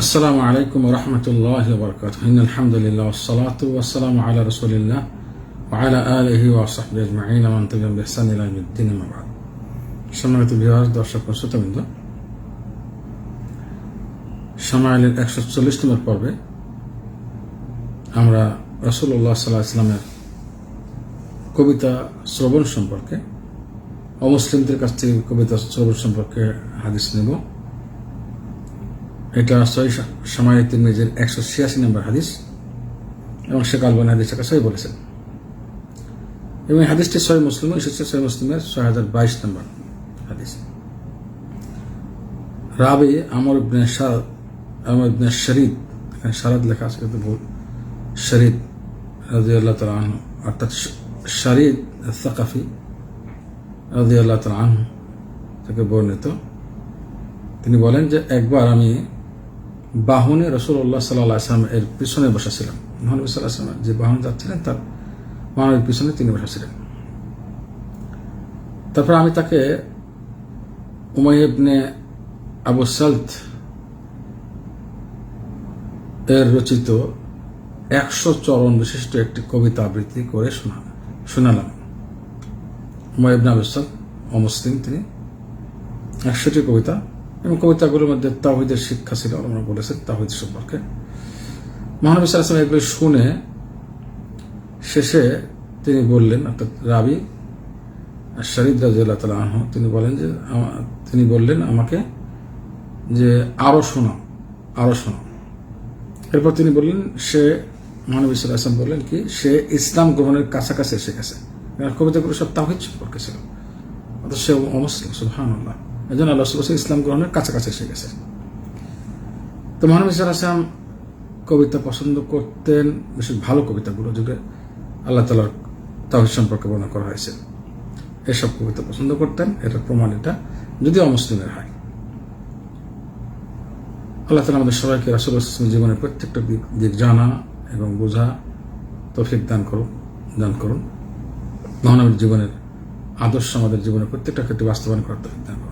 আসসালামু আলাইকুম রহমতুল্লাহ বরকাত আলহামদুলিল্লাহ সালাত ওয়াসালাম আলা রসুলিল্লাহ আলা আলহি ওয়াসাহবি আজমাইন। আমান তুলিয়াম বেহসান ইলামুদ্দিন আমাবাদ সম্মানিত বিহার দর্শক শ্রোতবৃন্দ সামাইলের একশো চল্লিশ নম্বর পর্বে আমরা রসুল্লাহ সাল্লাহ ইসলামের কবিতা শ্রবণ সম্পর্কে, অমুসলিমদের কাছ থেকে কবিতা শ্রবণ সম্পর্কে হাদিস নেব। এটা সহি সামায়িক তিরমিজের একশো ছিয়াশি নম্বর হাদিস এবং শেখ আলবান হাদিসটাকে সহি বলেছেন। এবং হাদিসটি সহি মুসলিম, এসেছে সহি মুসলিমের ছয় হাজার বাইশ নম্বর হাদিস। রাবি আমর ইবনে আমর শরীদ, এখানে শারদ লেখা আছে কিন্তু ভুল। শরীদ রাজিউল্লাহ তালা আনহু, অর্থাৎ শরীদ সাকাফি রাজিউল্লাহ তালা আনহু থেকে বর্ণিত। তিনি বলেন যে একবার আমি বাহনে রসুল্লাহ সাল্লাহ আসলাম এর পিছনে বসেছিলাম মহানবী সাল্লাহ আসলাম যে বাহন যাচ্ছিলেন, তার মহানবীর পিছনে তিনি বসেছিলেন। তারপর আমি তাকে উমাইবনে আবু সালত এর রচিত একশো চরণ বিশিষ্ট একটি কবিতা আবৃত্তি করে শোনা, শোনালাম। উমাইবনে আবু সালত অমুসলিম তিনি। একশোটি কবিতা এবং কবিতাগুলোর মধ্যে তাহিদের শিক্ষা ছিল আমরা বলেছেন তাহিদ সম্পর্কে। মহানবী সাল্লাম এগুলো শুনে শেষে তিনি বললেন, অর্থাৎ রাবি শরীদ রাজিউল্লাহ তালা আহ তিনি বলেন যে তিনি বললেন আমাকে যে, আরও শোনাও আরও শোনাও এরপর তিনি বললেন, সে, মহানবী সাল্লাম বললেন কি, সে ইসলাম গ্রহণের কাছাকাছি এসে গেছে। কবিতাগুলো সব তাহিদ সম্পর্কে ছিল। অর্থাৎ সে অমুসলিম সুহান আল্লাহ এই জন্য আল্লাহ সুবাস ইসলাম গ্রহণের কাছাকাছি এসে গেছে। তো মহানবী সাল্লাম কবিতা পছন্দ করতেন, বিশেষ ভালো কবিতাগুলো যুগে আল্লাহ তালার তাহিদ সম্পর্কে বর্ণনা করা হয়েছে। এসব কবিতা পছন্দ করতেন, এটার প্রমাণ এটা যদি অমুসলিমের হয়। আল্লাহ তালা আমাদের সবাইকে রাসুল ইসলামের জীবনের প্রত্যেকটা দিক দিক জানা এবং বোঝা তৌফিক দান করুন দান করুন। মহানবীর জীবনের আদর্শ আমাদের জীবনের প্রত্যেকটা ক্ষেত্রে বাস্তবায়ন করার তৌফিক দান করুন।